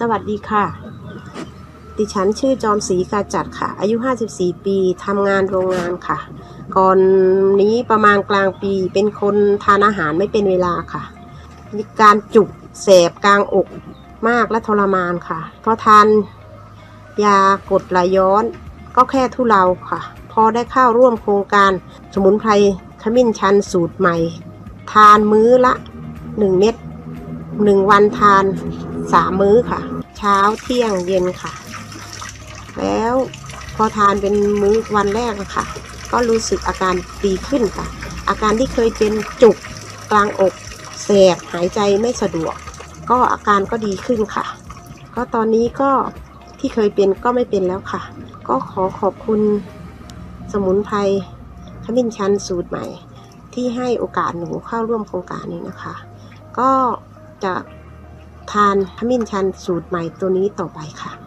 สวัสดีค่ะ ดิฉันชื่อจอมศรีกาจัดค่ะ อายุ 54 ปีทำงานโรงงานค่ะ ก่อนนี้ประมาณกลางปีเป็นคนทานอาหารไม่เป็นเวลาค่ะ มีการจุกแสบกลางอกมากและทรมานค่ะ เพราะทานยากดไหลย้อนก็แค่ทุเลาค่ะ พอได้เข้าร่วมโครงการสมุนไพรขมิ้นชันสูตรใหม่ ทานมื้อละ 1 เม็ดหนึ่งวันทาน สามมื้อค่ะ เช้าเที่ยงเย็นค่ะ แล้วพอทานเป็นมื้อวันแรกค่ะ ก็รู้สึกอาการดีขึ้นค่ะ อาการที่เคยเป็นจุกกลางอกแสบหายใจไม่สะดวก ก็อาการก็ดีขึ้นค่ะ ก็ตอนนี้ก็ที่เคยเป็นก็ไม่เป็นแล้วค่ะ ก็ขอขอบคุณสมุนไพรขมิ้นชันสูตรใหม่ ที่ให้โอกาสหนูเข้าร่วมโครงการนี้นะคะ ก็จะ ทานขมิ้นชันสูตรใหม่ตัวนี้ต่อไปค่ะ